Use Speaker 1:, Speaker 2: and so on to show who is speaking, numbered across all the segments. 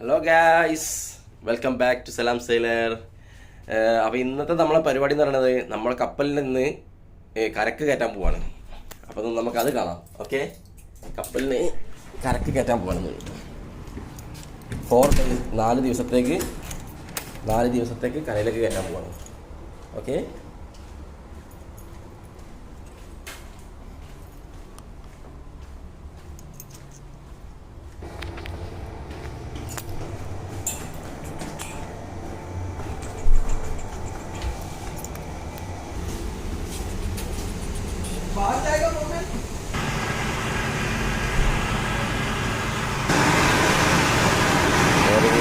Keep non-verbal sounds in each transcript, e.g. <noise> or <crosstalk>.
Speaker 1: Hello guys welcome back to Salam sailor അപ്പോൾ ഇന്നത്തെ നമ്മളെ പരിപാടി എന്ന് പറയുന്നത് നമ്മളെ കപ്പലിൽ നിന്ന് കരക്ക് കയറ്റാൻ പോവാണ്. അപ്പോൾ നമുക്ക് അത് കാണാം. ഓക്കെ കപ്പലിന് കരക്ക് കയറ്റാൻ പോവാണ്. ഫോർ നാല് ദിവസത്തേക്ക് നാല് ദിവസത്തേക്ക് കരയിലേക്ക് കയറ്റാൻ പോവാണ്. ഓക്കെ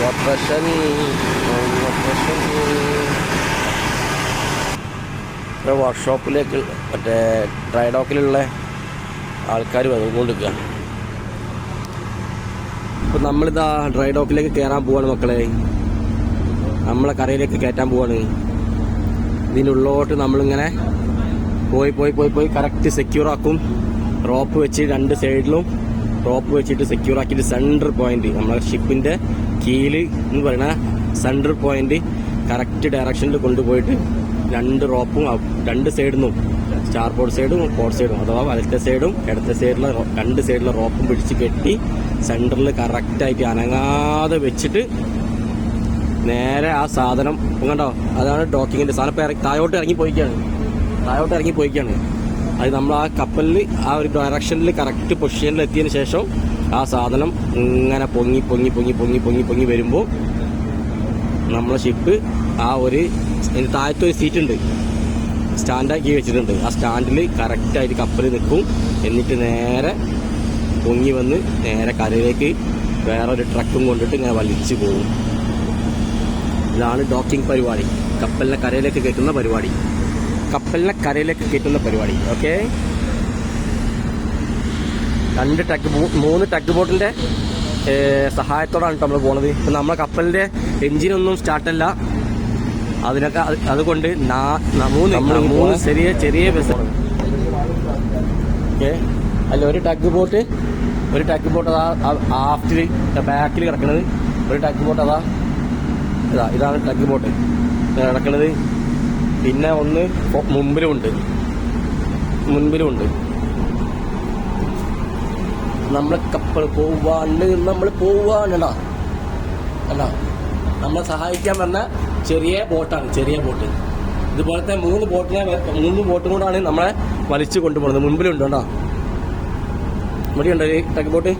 Speaker 1: ഓപ്പറേഷൻ ഇവിടെ വർക്ക്ഷോപ്പിലേക്ക് മറ്റേ ഡ്രൈ ഡോക്കിലുള്ള ആൾക്കാർ വന്നുകൊണ്ടിരിക്കുക. ഇപ്പം നമ്മളിതാ ഡ്രൈഡോക്കിലേക്ക് കയറാൻ പോവാണ് മക്കളെ. നമ്മളെ കരയിലേക്ക് കയറ്റാൻ പോവാണ്. ഇതിനുള്ളോട്ട് നമ്മളിങ്ങനെ പോയി പോയി പോയി പോയി. കറക്റ്റ് സെക്യൂർ ആക്കും. റോപ്പ് വെച്ച് രണ്ട് സൈഡിലും റോപ്പ് വെച്ചിട്ട് സെക്യൂർ ആക്കിയിട്ട് സെന്റർ പോയിന്റ് നമ്മളെ ഷിപ്പിന്റെ കീൽ എന്ന് പറയുന്ന സെന്റർ പോയിന്റ് കറക്റ്റ് ഡയറക്ഷനിൽ കൊണ്ടുപോയിട്ട് രണ്ട് റോപ്പും രണ്ട് സൈഡിൽ നിന്നും സ്റ്റാർബോർഡ് സൈഡും പോർട്ട് സൈഡും അഥവാ വലത്തെ സൈഡും ഇടത്തെ സൈഡിലെ രണ്ട് സൈഡിലെ റോപ്പും പിടിച്ച് കെട്ടി സെന്ററിൽ കറക്റ്റായിട്ട് അനങ്ങാതെ വെച്ചിട്ട് നേരെ ആ സാധനം കണ്ടോ? അതാണ് ഡോക്കിങ്ങിന്റെ സാധനം. ഇപ്പൊ താഴോട്ട് ഇറങ്ങി പോയിക്കാണ്. താഴോട്ട് ഇറങ്ങി പോയിക്കാണ്. അത് നമ്മൾ ആ കപ്പലിൽ ആ ഒരു ഡയറക്ഷനിൽ കറക്റ്റ് പൊസിഷനിൽ എത്തിയതിന് ശേഷം ആ സാധനം ഇങ്ങനെ പൊങ്ങി പൊങ്ങി പൊങ്ങി പൊങ്ങി പൊങ്ങി പൊങ്ങി വരുമ്പോൾ നമ്മളെ ഷിപ്പ് ആ ഒരു താഴത്തെ ഒരു സീറ്റ് ഉണ്ട്. സ്റ്റാൻഡാക്കി വെച്ചിട്ടുണ്ട്. ആ സ്റ്റാൻഡിൽ കറക്റ്റായിട്ട് കപ്പൽ നിൽക്കും. എന്നിട്ട് നേരെ പൊങ്ങി വന്ന് നേരെ കരയിലേക്ക് വേറൊരു ട്രക്കും കൊണ്ടിട്ട് ഇങ്ങനെ വലിച്ചു പോകും. ഇതാണ് ഡോക്കിംഗ് പരിപാടി. കപ്പലിനെ കരയിലേക്ക് കയറ്റുന്ന പരിപാടി. കപ്പലിനെ കരയിലേക്ക് കയറ്റുന്ന പരിപാടി ഓക്കെ? രണ്ട് ടഗ് മൂന്ന് ടഗ് ബോട്ടിന്റെ ഏ, സഹായത്തോടാണ് നമ്മൾ പോണത്. ഇപ്പൊ നമ്മളെ കപ്പലിന്റെ എഞ്ചിനൊന്നും സ്റ്റാർട്ടല്ല അതിനൊക്കെ അതുകൊണ്ട് മൂന്ന് മൂന്ന് ചെറിയ ചെറിയ ബസ് ഓക്കെ? അല്ല ഒരു ടഗ് ബോട്ട് ഒരു ടഗ് ബോട്ട് അതാ ആഫ്റ്റിൽ ബാക്കിൽ കിടക്കുന്നത് ഒരു ടഗ് ബോട്ട് അതാ ഇതാ ഇതാണ് ടഗ് ബോട്ട് കിടക്കുന്നത് പിന്നെ ഒന്ന് മുമ്പിലുമുണ്ട് മുൻപിലുമുണ്ട് നമ്മളെ കപ്പൽ പോവാണ്ട് നമ്മൾ പോവാണ്ടോ. അല്ല നമ്മളെ സഹായിക്കാൻ വന്ന ചെറിയ ബോട്ടാണ് ചെറിയ ബോട്ട്. ഇതുപോലത്തെ മൂന്ന് ബോട്ടിനെ മൂന്ന് ബോട്ടും കൂടാണ് നമ്മളെ വലിച്ചു കൊണ്ടുപോകുന്നത് മുൻപിലുണ്ട് കേട്ടോ. ഇവിടെ ഉണ്ടോ ഈ ടക്ക് ബോട്ട്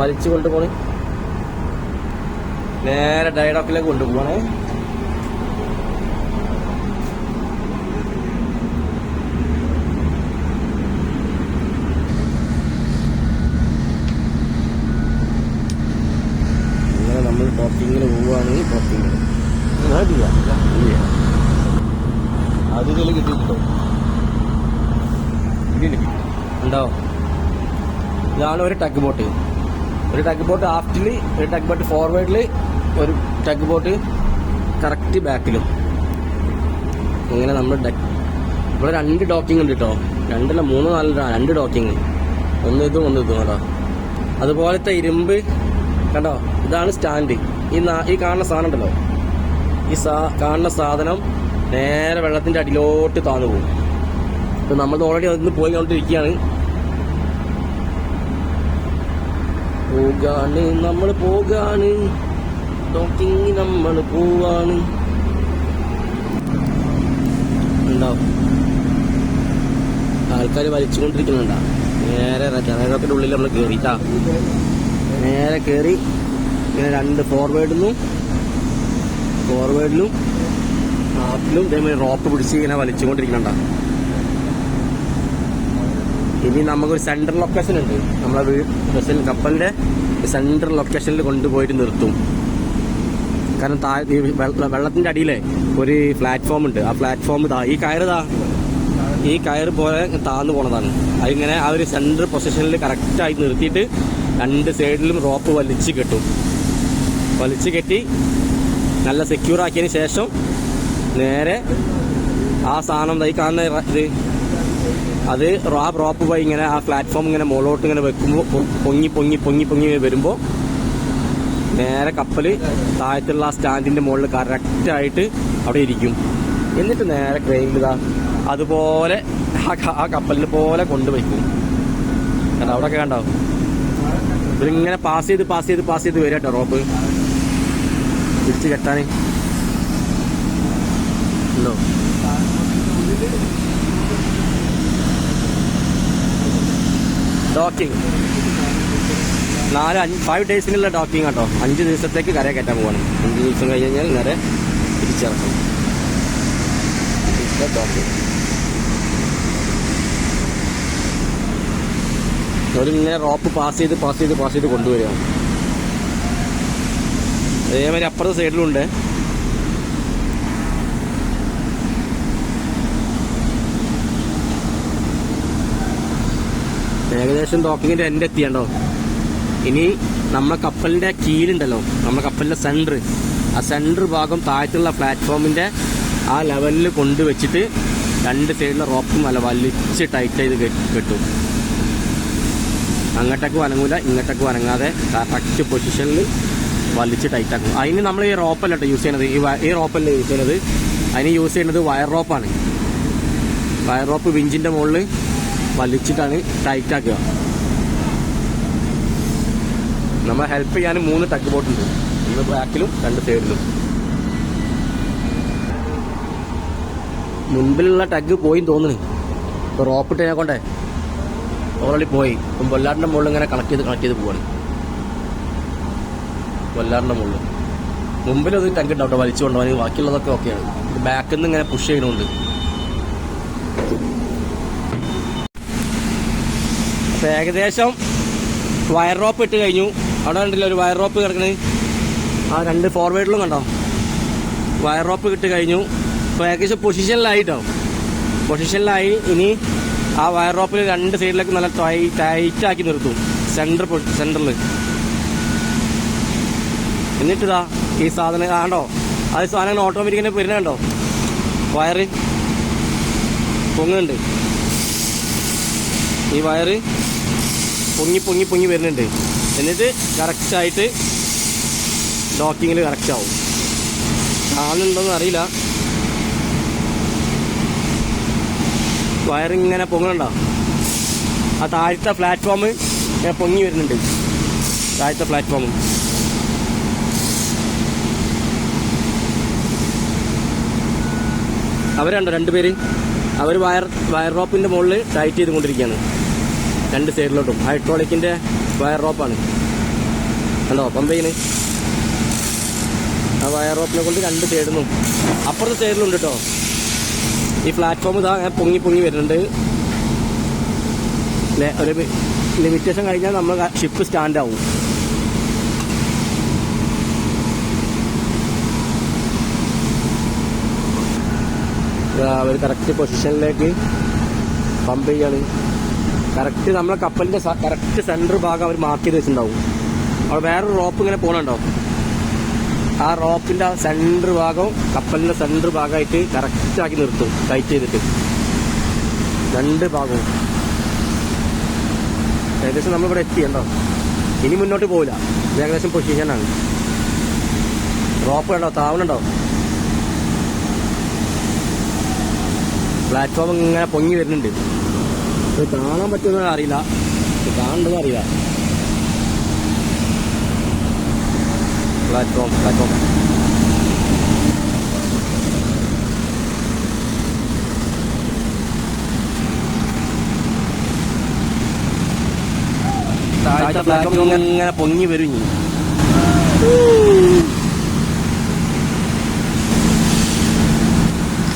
Speaker 1: വലിച്ചു കൊണ്ടുപോണേ. നേരെ ഡയഡോക്കിലേക്ക് കൊണ്ടുപോകണേ അങ്ങനെ നമ്മൾ ടോക്കിങ്ങിന് പോവുകയാണ് ടോക്കിങ്ങിന്
Speaker 2: അത് ഇതിൽ കിട്ടിയിട്ടുണ്ടോ
Speaker 1: ഉണ്ടോ ഇതാണ് ഒരു ടഗ് ബോട്ട് ഒരു ടഗ് ബോട്ട് ആഫ്റ്റിൽ ഒരു ടഗ് ബോട്ട് ഫോർവേഡിൽ ഒരു ടഗ് ബോട്ട് കറക്റ്റ് ബാക്കിലും ഇങ്ങനെ നമ്മൾ ഡക്ക് ഇവിടെ രണ്ട് ഡോക്കിംഗ് ഉണ്ട് കേട്ടോ രണ്ടല്ല മൂന്ന് നാല് രണ്ട് ഡോക്കിംഗ് ഒന്ന് ഇതും ഒന്ന് ഇതും കേട്ടോ അതുപോലത്തെ ഇരുമ്പ് കണ്ടോ ഇതാണ് സ്റ്റാൻഡ് ഈ ഈ കാണുന്ന സാധനം ഉണ്ടല്ലോ ഈ സാ കാണുന്ന സാധനം നേരെ വെള്ളത്തിന്റെ അടിയിലോട്ട് താന്നു പോകും ഇപ്പം നമ്മൾ ഓൾറെഡി അതിന് പോയി കൊണ്ടിരിക്കുകയാണ് പോകാണ് നമ്മൾ പോകാണ് ടോക്കിങ് നമ്മൾ പോവാണ് ആൾക്കാർ വലിച്ചുകൊണ്ടിരിക്കുന്നുണ്ടാ നേരെ ഉള്ളിൽ നമ്മൾ കയറിട്ടാ നേരെ കയറി ഇങ്ങനെ രണ്ട് ഫോർവേഡിലും ഫോർവേഡിലും ഹാഫിലും ഇതേമാതിരി റോപ്പ് പിടിച്ച് ഇങ്ങനെ വലിച്ചുകൊണ്ടിരിക്കണ്ട ഇനി നമുക്കൊരു സെൻട്രൽ ലൊക്കേഷൻ ഉണ്ട്. നമ്മളെ വെസൽ കപ്പലിന്റെ സെൻട്രൽ ലൊക്കേഷനിൽ കൊണ്ടുപോയിട്ട് നിർത്തും. കാരണം താഴെ വെള്ളത്തിന്റെ അടിയിലെ ഒരു പ്ലാറ്റ്ഫോം ഉണ്ട്. ആ പ്ലാറ്റ്ഫോം ഇതാ. ഈ കയറ് താ ഈ കയറ് പോലെ താന്നു പോണതാണ്. അതിങ്ങനെ ആ ഒരു സെൻട്രൽ പൊസിഷനിൽ കറക്റ്റായി നിർത്തിയിട്ട് രണ്ട് സൈഡിലും റോപ്പ് വലിച്ച് കെട്ടും. വലിച്ച് കെട്ടി നല്ല സെക്യൂർ ആക്കിയതിന് ശേഷം നേരെ ആ സാധനം ഈ കാണുന്ന ഇത്. അത് ആ റോപ്പ് പോയി ഇങ്ങനെ ആ പ്ലാറ്റ്ഫോം ഇങ്ങനെ മുകളോട്ട് ഇങ്ങനെ വെക്കുമ്പോൾ പൊങ്ങി പൊങ്ങി പൊങ്ങി പൊങ്ങി വരുമ്പോൾ നേരെ കപ്പൽ താഴത്തുള്ള ആ സ്റ്റാൻഡിന്റെ മുകളിൽ കറക്റ്റായിട്ട് അവിടെ ഇരിക്കും. എന്നിട്ട് നേരെ ക്രെയിനിൽ ഇതാ അതുപോലെ ആ കപ്പലിനെ പോലെ കൊണ്ടുവയ്ക്കും കണ്ടോ? അവിടെ കണ്ടോ? ഇവരിങ്ങനെ പാസ് ചെയ്ത് പാസ് ചെയ്ത് പാസ് ചെയ്ത് വരാം റോപ്പ് തിരിച്ച് കെട്ടാൻ. ഉണ്ടോ? ഡോക്കിംഗ് നാല് അഞ്ച് ഫൈവ് ഡേയ്സിനുള്ള ഡോക്കിംഗ് കേട്ടോ. അഞ്ച് ദിവസത്തേക്ക് കരയെ കയറ്റാൻ പോവാണ്. അഞ്ച് ദിവസം കഴിഞ്ഞ് കഴിഞ്ഞാൽ നേരെ തിരിച്ചിറക്കും ഡോക്കിംഗ് അവരിങ്ങനെ റോപ്പ് പാസ് ചെയ്ത് പാസ് ചെയ്ത് പാസ് ചെയ്ത് കൊണ്ടുവരിക. അതേമാതിരി അപ്പുറത്തെ സൈഡിലുണ്ട്. ഏകദേശം ഡോക്കിങ്ങിന്റെ എന്റെ എത്തിയണ്ടോ ഇനി നമ്മുടെ കപ്പലിന്റെ കീലുണ്ടല്ലോ നമ്മുടെ കപ്പലിന്റെ സെന്റർ ആ സെന്റർ ഭാഗം താഴത്തുള്ള പ്ലാറ്റ്ഫോമിന്റെ ആ ലെവലിൽ കൊണ്ടുവച്ചിട്ട് രണ്ട് സൈഡിലെ റോപ്പും അല്ല വലിച്ച് ടൈറ്റ് ചെയ്ത് കെട്ടും. അങ്ങോട്ടേക്ക് വനങ്ങൂല ഇങ്ങോട്ടേക്ക് വനങ്ങാതെ കറക്റ്റ് പൊസിഷനിൽ വലിച്ച് ടൈറ്റാക്കും അതിന് നമ്മൾ ഈ റോപ്പല്ല കേട്ടോ യൂസ് ചെയ്യണത്? ഈ ഈ റോപ്പല്ല യൂസ് ചെയ്യണത്? അതിന് യൂസ് ചെയ്യുന്നത് വയർ റോപ്പാണ് വയർ റോപ്പ് വിഞ്ചിന്റെ മുകളിൽ വലിച്ചിട്ടാണ് ടൈറ്റാക്കുക നമ്മൾ ഹെൽപ്പ് ചെയ്യാൻ മൂന്ന് ടക്ക് ബോട്ടുണ്ട് ഒന്ന് ബാക്കിലും രണ്ട് സൈഡിലും മുൻപിലുള്ള ടഗ് പോയി തോന്നുന്നു. ഇപ്പൊ റോപ്പ് ഇട്ടതിനെ കൊണ്ടേ. ഓൾറെഡി പോയി. ഇപ്പം മുകളിൽ ഇങ്ങനെ കണക്ട് ചെയ്ത് കണക്ട് ചെയ്ത് പോവാണ്. കൊല്ലാറിന്റെ മുകളിൽ. മുമ്പിൽ അത് ടങ്ക് ഉണ്ടാവും വലിച്ചു കൊണ്ടുപോകാൻ. ബാക്കിയുള്ളതൊക്കെ ഓക്കെയാണ് ബാക്കിൽ നിന്ന് ഇങ്ങനെ പുഷ് ചെയ്യുന്നുണ്ട് അപ്പൊ ഏകദേശം വയർ റോപ്പ് ഇട്ട് കഴിഞ്ഞു. അവിടെ കണ്ടില്ല ഒരു വയർ റോപ്പ് കിടക്കണത് ആ രണ്ട് ഫോർവേഡിലും കണ്ടോ? വയർ റോപ്പ് ഇട്ട് കഴിഞ്ഞു. അപ്പൊ ഏകദേശം പൊസിഷനിലായിട്ടോ പൊസിഷനിലായി ഇനി ആ വയർ റോപ്പിൽ രണ്ട് സൈഡിലേക്ക് നല്ല ടൈറ്റ് ആക്കി നിർത്തും. സെന്റർ സെന്ററിൽ എന്നിട്ടിതാ ഈ സാധനം ആണ്ടോ അത് സാധനങ്ങൾ ഓട്ടോമാറ്റിക്കിനെ വരുന്നുണ്ടോ വയറ് പൊങ്ങുന്നുണ്ട്. ഈ വയറ് പൊങ്ങി പൊങ്ങി പൊങ്ങി വരുന്നുണ്ട്. എന്നിട്ട് കറക്റ്റായിട്ട് ഡോക്കിങ്ങിൽ കറക്റ്റ് ആവും. കാണുന്നുണ്ടോന്ന് അറിയില്ല. വയറിങ്ങനെ പൊങ്ങുന്നുണ്ടോ ആ താഴത്തെ പ്ലാറ്റ്ഫോം ഇങ്ങനെ പൊങ്ങി വരുന്നുണ്ട്. താഴത്തെ പ്ലാറ്റ്ഫോം അവരുണ്ടോ രണ്ടുപേര് അവർ വയർ വയർ റോപ്പിന്റെ മുകളിൽ ടൈറ്റ് ചെയ്തുകൊണ്ടിരിക്കുകയാണ്. രണ്ട് സൈഡിലോട്ടും. ഹൈഡ്രോളിക്കിന്റെ വയർ റോപ്പാണ്. കണ്ടോ? പമ്പയിന് ആ വയർ റോപ്പിനെ കൊണ്ട് രണ്ട് നിന്നും അപ്പുറത്തെ സൈഡിലുണ്ട് കേട്ടോ ഈ പ്ലാറ്റ്ഫോം ഇതാ അങ്ങനെ പൊങ്ങി പൊങ്ങി വരുന്നുണ്ട്. ഒരു ലിമിറ്റേഷൻ കഴിഞ്ഞാൽ നമ്മൾ ഷിപ്പ് സ്റ്റാൻഡ് ആവും. ഒരു കറക്റ്റ് പൊസിഷനിലേക്ക് പമ്പ് ചെയ്യാണ്. കറക്റ്റ് നമ്മളെ കപ്പലിന്റെ കറക്റ്റ് സെന്റർ ഭാഗം അവർ മാർക്ക് ചെയ്ത് വെച്ചിട്ടുണ്ടാവും. അവിടെ വേറൊരു റോപ്പ് ഇങ്ങനെ പോകണുണ്ടോ ആ റോപ്പിന്റെ ആ ഭാഗം കപ്പലിന്റെ സെന്റർ ഭാഗമായിട്ട് കറക്റ്റ് ആക്കി നിർത്തും ടൈറ്റ് ചെയ്തിട്ട്. രണ്ട് ഭാഗവും. ഏകദേശം നമ്മളിവിടെ എത്തിയല്ലോ ഇനി മുന്നോട്ട് പോവില്ല. ഇത് ഏകദേശം പൊസിഷനാണ് റോപ്പ് കണ്ടോ? താവണുണ്ടോ പ്ലാറ്റ്ഫോം ഇങ്ങനെ പൊങ്ങി വരുന്നുണ്ട്. കാണാൻ പറ്റുമെന്ന് അറിയില്ല. കാണുന്നത് അറിയില്ല. പ്ലാറ്റ്ഫോം പ്ലാറ്റ്ഫോം താഴത്തെ പ്ലാറ്റ്ഫോം ഇങ്ങനെ പൊങ്ങി വരും ഇനി.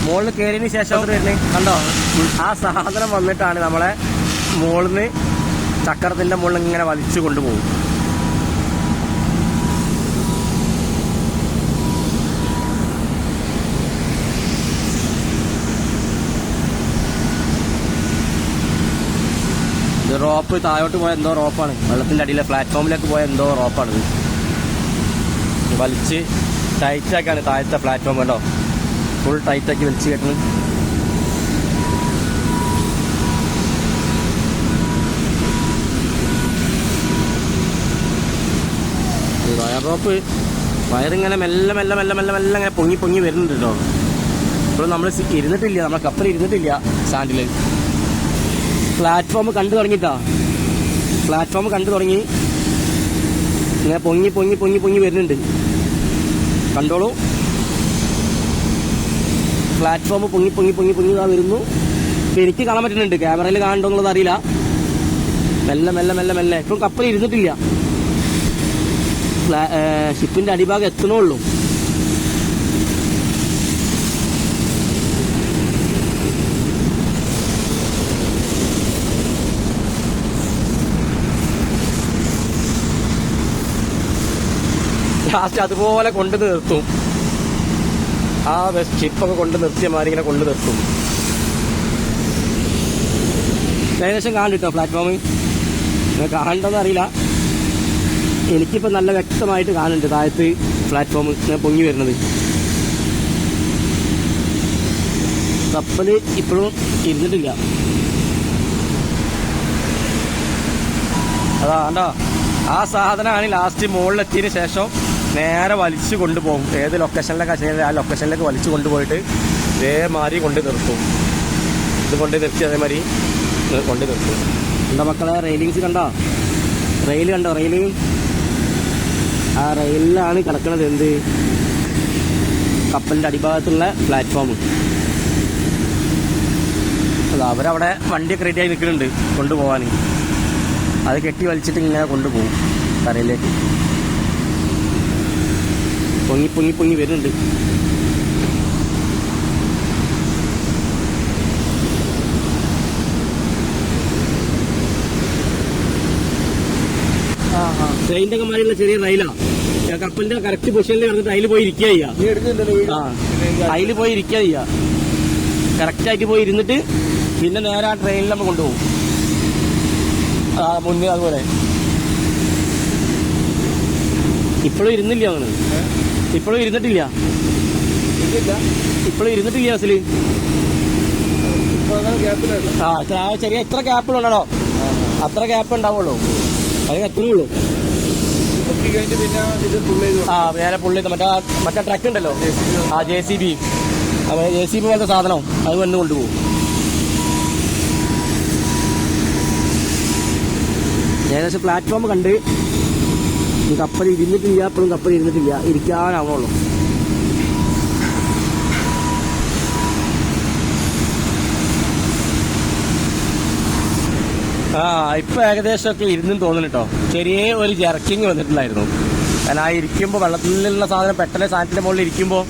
Speaker 1: മുകളിൽ കയറിയതിന് ശേഷം വരുന്നേ കണ്ടോ? ആ സാധനം വന്നിട്ടാണ് നമ്മളെ മുകളിൽ നിന്ന് ചക്രത്തിന്റെ മുകളിൽ ഇങ്ങനെ വലിച്ചു കൊണ്ടുപോകും. റോപ്പ് താഴോട്ട് പോയ എന്തോ റോപ്പാണ്. വെള്ളത്തിന്റെ അടിയിലെ പ്ലാറ്റ്ഫോമിലേക്ക് പോയ എന്തോ റോപ്പാണ്. വലിച്ച് ടൈറ്റാക്കാണ് താഴത്തെ പ്ലാറ്റ്ഫോം കണ്ടോ? ഫുൾ ടൈറ്റാക്കി വലിച്ച് കെട്ടണം വയർ റോപ്പ് വയറിങ്ങനെ മെല്ലെ മെല്ലെ മെല്ലെ മെല്ലെ മെല്ലെ ഇങ്ങനെ പൊങ്ങി പൊങ്ങി വരുന്നുണ്ട് കേട്ടോ. ഇപ്പോൾ നമ്മൾ ഇരുന്നിട്ടില്ല നമ്മളെ കപ്പൽ ഇരുന്നിട്ടില്ല സ്റ്റാൻഡിൽ പ്ലാറ്റ്ഫോം കണ്ടു തുടങ്ങിട്ടാ പ്ലാറ്റ്ഫോം കണ്ടു തുടങ്ങി. ഇങ്ങനെ പൊങ്ങി പൊങ്ങി പൊങ്ങി പൊങ്ങി വരുന്നുണ്ട്. കണ്ടോളൂ. പ്ലാറ്റ്ഫോം പൊങ്ങി പൊങ്ങി പൊങ്ങി പൊങ്ങി വരുന്നു. ഇപ്പൊ എനിക്ക് കാണാൻ പറ്റുന്നുണ്ട്. ക്യാമറയിൽ കാണണ്ടോ എന്നുള്ളത് അറിയില്ല. മെല്ലെ മെല്ലെ മെല്ലെ മെല്ലെ. ഇപ്പം കപ്പൽ ഇരുന്നിട്ടില്ല ഷിപ്പിന്റെ അടിഭാഗം എത്തണേ അടിഭാഗം ലാസ്റ്റ് അതുപോലെ കൊണ്ടു നിർത്തും. ആ ഷിപ്പൊക്കെ കൊണ്ട് നിർത്തിയ മാതിരി ഇങ്ങനെ കൊണ്ട് നിർത്തും. ഏകദേശം കാണിട്ടോ പ്ലാറ്റ്ഫോം കാണണ്ടെന്ന് അറിയില്ല. എനിക്കിപ്പോൾ നല്ല വ്യക്തമായിട്ട് കാണുന്നുണ്ട് താഴത്ത് പ്ലാറ്റ്ഫോം പൊങ്ങി വരുന്നത്. കപ്പൽ ഇപ്പോഴും ഇരുന്നിട്ടില്ല. അതാ കണ്ടോ? ആ സാധനമാണ് ലാസ്റ്റ് മുകളിലെത്തിയതിന് ശേഷം നേരെ വലിച്ചു കൊണ്ടുപോകും. ഏത് ലൊക്കേഷനിലൊക്കെ ചെയ്ത് ആ ലൊക്കേഷനിലേക്ക് വലിച്ചു കൊണ്ടുപോയിട്ട് ഇതേമാതിരി കൊണ്ട് നിർത്തും. ഇത് കൊണ്ട് നിർത്തി അതേമാതിരി കൊണ്ട് നിർത്തും. എന്താ മക്കളെ റെയിലിങ്സ് കണ്ടോ? റെയിൽ കണ്ടോ? റെയിൽ ആ റെയിലിലാണ് കിടക്കുന്നത് എന്ത്? കപ്പലിന്റെ അടിഭാഗത്തുള്ള പ്ലാറ്റ്ഫോം അത് അവരവിടെ വണ്ടിയൊക്കെ റെഡിയായി നിൽക്കുന്നുണ്ട് കൊണ്ടുപോകാൻ അത് കെട്ടി വലിച്ചിട്ട് ഇങ്ങനെ കൊണ്ടുപോകും കരയിലേക്ക് പൊങ്ങി പൊങ്ങി പൊങ്ങി വരുന്നുണ്ട്. ട്രെയിനിന്റെ ഒക്കെ മാറിയുള്ള ചെറിയ റൈലാ കപ്പലിന്റെ കറക്റ്റ് പൊസിഷനിൽ കിടന്നിട്ട് അതിൽ പോയി ഇരിക്കുക ചെയ്യാ. അതിൽ പോയി ഇരിക്കുക ചെയ്യാ. കറക്റ്റ് ആയിട്ട് പോയി ഇരുന്നിട്ട് പിന്നെ നേരെ ആ ട്രെയിനിൽ നമ്മൾ കൊണ്ടുപോകും. ആ മുന്നേ അതുപോലെ. ഇപ്പോഴും ഇരുന്നില്ല അങ്ങനെ ഇപ്പോഴും ഇരുന്നിട്ടില്ല. ഇപ്പോഴും ഇരുന്നിട്ടില്ല
Speaker 2: ബസ്സിൽ ഗ്യാപ്പിലല്ല
Speaker 1: ആ ചെറിയ എത്ര ഗ്യാപ്പുകളുണ്ടോ അത്ര ഗ്യാപ്പ് ഉണ്ടാവുള്ളൂ അതിന് എത്രയേ ഉള്ളൂ? ആ വേറെ പുള്ളി മറ്റേ മറ്റേ ട്രക്ക് ഉണ്ടല്ലോ. ആ J C B. J C B പോലത്തെ സാധനം അത് വന്ന് കൊണ്ടുപോകും. ഏകദേശം പ്ലാറ്റ്ഫോം കണ്ട് കപ്പൽ ഇരുന്നിട്ടില്ല അപ്പോഴും കപ്പൽ ഇരുന്നിട്ടില്ല. ഇരിക്കാനാവണുള്ളൂ. ആ ഇപ്പൊ ഏകദേശമൊക്കെ ഇരുന്നും തോന്നുന്നു കേട്ടോ ചെറിയ ഒരു ജർക്കിങ് വന്നിട്ടുണ്ടായിരുന്നു. കാരണം ആ ഇരിക്കുമ്പോൾ വെള്ളത്തിലുള്ള സാധനം പെട്ടെന്ന് സാധനത്തിന്റെ മുകളിൽ ഇരിക്കുമ്പോൾ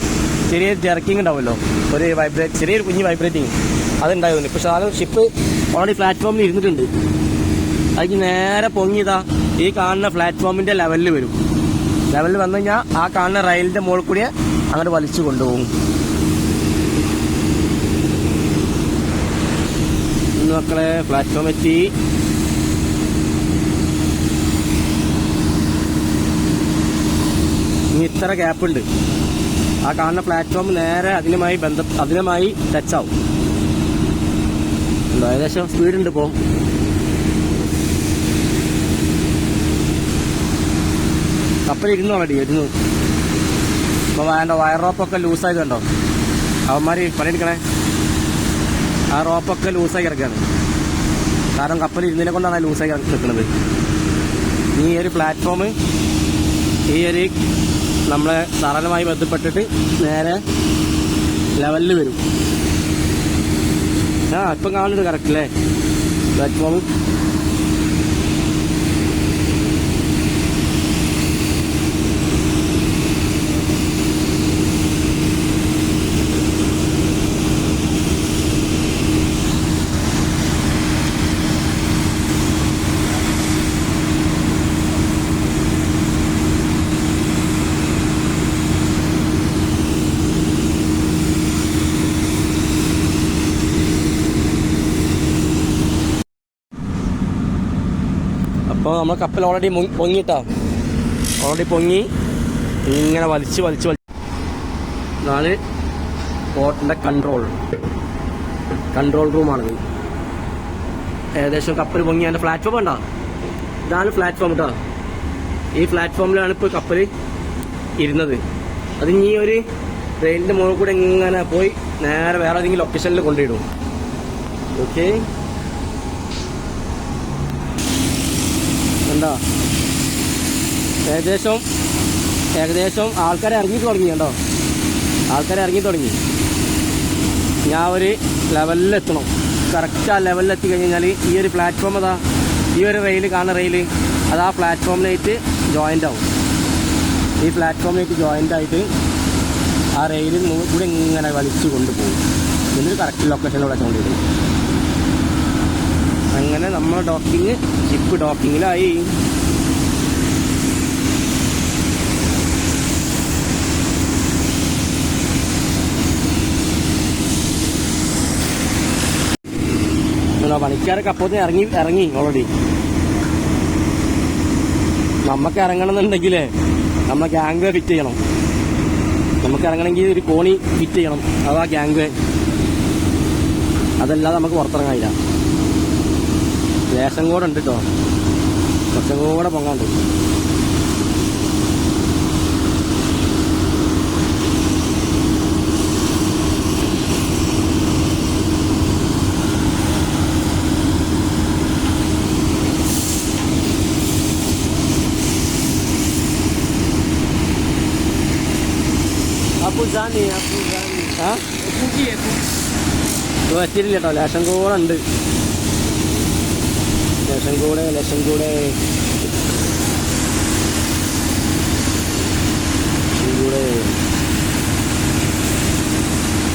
Speaker 1: ചെറിയ ജർക്കിങ് ഉണ്ടാവുമല്ലോ. ഒരു വൈബ്രേറ്റ് ചെറിയൊരു കുഞ്ഞ് വൈബ്രേറ്റിങ് അതുണ്ടായിരുന്നു. പക്ഷെ സാധനം ഷിപ്പ് ഓൾറെഡി പ്ലാറ്റ്ഫോമിൽ ഇരുന്നിട്ടുണ്ട്. അതിന് നേരെ പൊങ്ങിയതാ ഈ കാണുന്ന പ്ലാറ്റ്ഫോമിന്റെ ലെവലിൽ വരും. ലെവലിൽ വന്നു കഴിഞ്ഞാൽ ആ കാണുന്ന റെയിലിന്റെ മുകളിൽ കൂടി അങ്ങോട്ട് വലിച്ചു കൊണ്ടുപോകും. മക്കളെ പ്ലാറ്റ്ഫോം എത്തി. ഇത്ര ഗ്യാപ്പ് ഉണ്ട്. ആ കാണുന്ന പ്ലാറ്റ്ഫോം നേരെ അതിനുമായി ബന്ധ അതിനുമായി ടച്ച് ആവും. ഉണ്ടോ? ഏകദേശം സ്പീഡ് ഉണ്ട് ഇപ്പോ കപ്പൽ ഇരുന്നു. ഇപ്പൊ വേണ്ട വയർ റോപ്പൊക്കെ ലൂസായത് കണ്ടോ? അവന്മാര് പണിയെടുക്കണേ ആ റോപ്പൊക്കെ ലൂസായി കിടക്കുകയാണ് കാരണം കപ്പൽ ഇരുന്നതിനെ കൊണ്ടാണ് ലൂസായി നിൽക്കുന്നത് ഈ ഒരു പ്ലാറ്റ്ഫോം ഈ ഒരു നമ്മളെ തറലുമായി ബന്ധപ്പെട്ടിട്ട് നേരെ ലെവലിൽ വരും. ആ ഇപ്പം കാണുന്നുണ്ട് കറക്റ്റ് അല്ലേ പ്ലാറ്റ്ഫോം അപ്പോൾ നമ്മൾ കപ്പൽ ഓൾറെഡി പൊങ്ങിട്ടാ ഓൾറെഡി പൊങ്ങി. ഇങ്ങനെ വലിച്ച് വലിച്ച് വലിച്ച്. നാല്. ബോട്ടിന്റെ കൺട്രോൾ കൺട്രോൾ റൂമാണിത് ഏകദേശം കപ്പൽ പൊങ്ങി. അതിന്റെ പ്ലാറ്റ്ഫോം ഉണ്ടോ ഇതാണ് പ്ലാറ്റ്ഫോം കേട്ടോ ഈ പ്ലാറ്റ്ഫോമിലാണ് ഇപ്പോൾ കപ്പൽ ഇരുന്നത്. അത് ഇനി ഒരു ട്രെയിനിന്റെ മുകളിൽ കൂടെ ഇങ്ങനെ പോയി നേരെ വേറെ ഏതെങ്കിലും ലൊക്കേഷനിൽ കൊണ്ടിടും ഓക്കെ കണ്ടോ? ഏകദേശം ഏകദേശം ആൾക്കാരെ ഇറങ്ങി തുടങ്ങി കണ്ടോ? ആൾക്കാരെ ഇറങ്ങി തുടങ്ങി. ഞാൻ ഒരു ലെവലിലെത്തണം കറക്റ്റ് ആ ലെവലിൽ എത്തി കഴിഞ്ഞാൽ ഈ ഒരു പ്ലാറ്റ്ഫോം അതാ ഈ ഒരു റെയിൽ കാണുന്ന റെയിൽ അത് ആ പ്ലാറ്റ്ഫോമിലേക്ക് ജോയിന്റ് ആവും. ഈ പ്ലാറ്റ്ഫോമിലേക്ക് ജോയിന്റ് ആയിട്ട് ആ റെയിലിൽ കൂടെ ഇങ്ങനെ വലിച്ചു കൊണ്ടുപോകും. എന്നിട്ട് കറക്റ്റ് ലൊക്കേഷനിലൂടെ കൊണ്ടുവരും അങ്ങനെ നമ്മൾ ഡോക്കിങ് ഷിപ്പ് ഡോക്കിങ്ങിലായി പണിക്കാരൊക്കെ അപ്പോ ഇറങ്ങി ഇറങ്ങി ഓൾറെഡി നമുക്ക് ഇറങ്ങണമെന്നുണ്ടെങ്കിലേ നമ്മളെ വേ ഫിറ്റ് ചെയ്യണം. നമുക്ക് ഇറങ്ങണമെങ്കിൽ ഒരു കോണി ഫിറ്റ് ചെയ്യണം. അതാ ഗ്യാങ് വേ. അതല്ലാതെ നമുക്ക് പുറത്തിറങ്ങാനില്ല. ലേശം കൂടെ ഉണ്ട് കേട്ടോ കുറച്ചും കൂടെ പൊങ്ങാണ്ട്.
Speaker 2: Apuzani, Apuzani.
Speaker 1: ആ?
Speaker 2: Puki.
Speaker 1: ഇത് പറ്റിയില്ല കേട്ടോ ലേശം കൂടെ ഉണ്ട്. ലേശം കൂടെ ലക്ഷം കൂടെ. കൂടെ.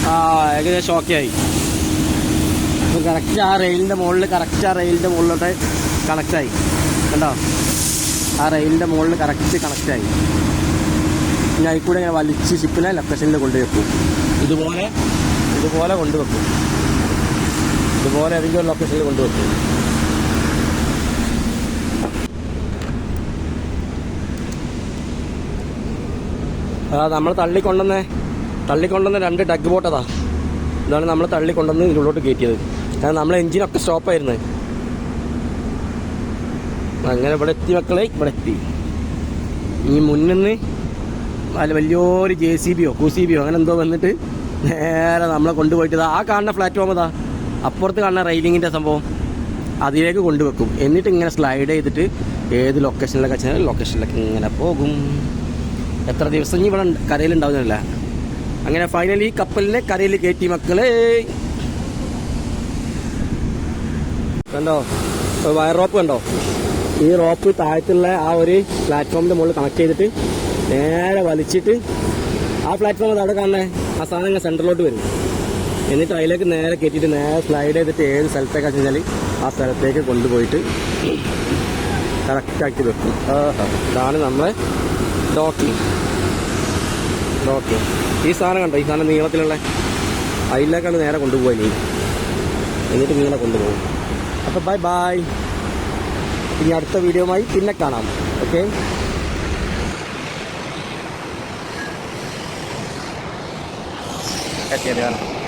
Speaker 1: ആ ഏകദേശം ഓക്കെ ആയി. അപ്പോൾ കറക്റ്റ് ആ റെയിലിന്റെ മുകളിൽ കറക്റ്റ് ആ റെയിലിന്റെ മുകളിലോട്ട് കണക്റ്റായി കണ്ടോ? ആ റെയിലിന്റെ മുകളിൽ കറക്റ്റ് കണക്റ്റായി ഇനി അതിൽ കൂടെ ഇങ്ങനെ വലിച്ച് ഷിപ്പിനെ ലൊക്കേഷനിൽ കൊണ്ടുവെക്കും. ഇതുപോലെ ഇതുപോലെ കൊണ്ടുവെക്കും. ഇതുപോലെ ഏതെങ്കിലും ലൊക്കേഷനിൽ കൊണ്ടുവെക്കും. നമ്മൾ തള്ളിക്കൊണ്ടുവന്ന തള്ളിക്കൊണ്ടുവന്ന രണ്ട് ഡഗ് ബോട്ട് അതാ. ഇതാണ് നമ്മൾ തള്ളിക്കൊണ്ടുവന്ന് ഇതിലോട്ട് കയറ്റിയത്. കാരണം നമ്മളെ എഞ്ചിനൊക്കെ സ്റ്റോപ്പായിരുന്നു. അങ്ങനെ ഇവിടെ എത്തി മക്കളെ ഇവിടെ എത്തി. ഈ മുന്നിന്ന് വലിയൊരു ജെ സി ബിയോ കു സി ബിയോ അങ്ങനെ എന്തോ വന്നിട്ട് നേരെ നമ്മളെ കൊണ്ടുപോയിട്ട് ആ കാണുന്ന പ്ലാറ്റ്ഫോം അതാ അപ്പുറത്ത് കാണുന്ന റെയിലിങ്ങിന്റെ സംഭവം. അതിലേക്ക് കൊണ്ടുവെക്കും. എന്നിട്ട് ഇങ്ങനെ സ്ലൈഡ് ചെയ്തിട്ട് ഏത് ലൊക്കേഷനിലൊക്കെ വെച്ചാൽ ലൊക്കേഷനിലൊക്കെ ഇങ്ങനെ പോകും. എത്ര ദിവസം ഇനി ഇവിടെ കരയിലുണ്ടാവുന്നില്ല അങ്ങനെ ഫൈനലി കപ്പലിനെ കരയിൽ കയറ്റി മക്കളെ. കണ്ടോ? വയർ റോപ്പ് കണ്ടോ? ഈ റോപ്പ് താഴത്തുള്ള ആ ഒരു പ്ലാറ്റ്ഫോമിന്റെ മുകളിൽ കണക്ട് ചെയ്തിട്ട് നേരെ വലിച്ചിട്ട് ആ പ്ലാറ്റ്ഫോം അവിടെ കാണുന്നേ? ആ സാധനം സെന്ററിലോട്ട് വരും. എന്നിട്ട് അതിലേക്ക് നേരെ കയറ്റിയിട്ട് നേരെ സ്ലൈഡ് ചെയ്തിട്ട് ഏത് സ്ഥലത്തേക്കാണെന്ന് വെച്ചാൽ ആ സ്ഥലത്തേക്ക് കൊണ്ടുപോയിട്ട് കറക്റ്റാക്കി വെക്കും. ഇതാണ് നമ്മളെ ഡോക്കിങ് ഡോക്കിങ് ഈ സാധനം കണ്ടോ? ഈ സാധനം നീളത്തിലുള്ള അതിലേക്കാണ് നേരെ കൊണ്ടുപോകാൻ ഇനി. എന്നിട്ട് ഇങ്ങനെ കൊണ്ടുപോകും. അപ്പോൾ ബൈ ബൈ ഇനി അടുത്ത വീഡിയോയുമായി പിന്നെ കാണാം. ഓക്കെ? എത്തിയത്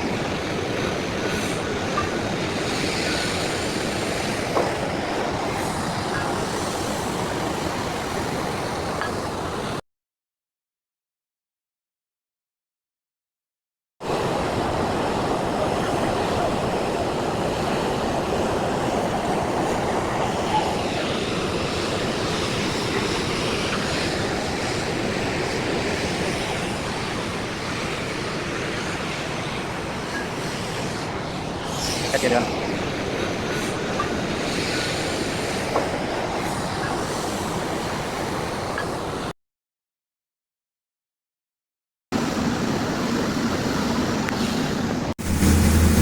Speaker 1: എത്തിയത്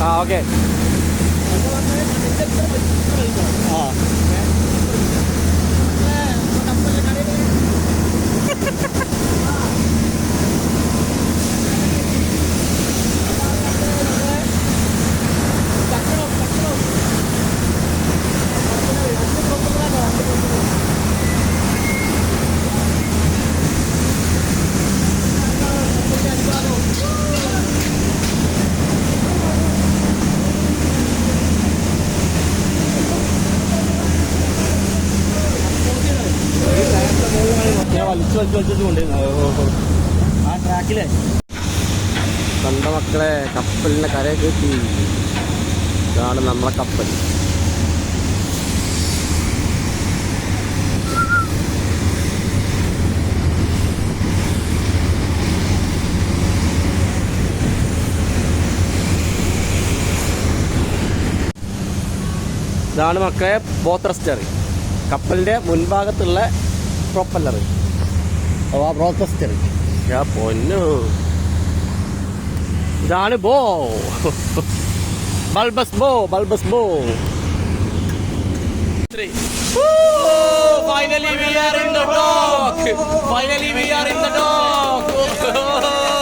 Speaker 1: ആ ഓക്കെ ആ മക്കളെ കപ്പലിന്റെ കരയൊക്കെ എത്തി ഇതാണ് നമ്മളെ കപ്പൽ. ഇതാണ് മക്കളെ ബോത്രസ്റ്ററി കപ്പലിന്റെ മുൻഭാഗത്തുള്ള പ്രൊപ്പല്ലർ. അഥവാ ബ്രോത്തസ്റ്ററി ഞാൻ പൊന്നു. Johnny Ball. Balbas Bo, Balbas Bo. Finally we are in the dock. Finally we are in the dock. <laughs>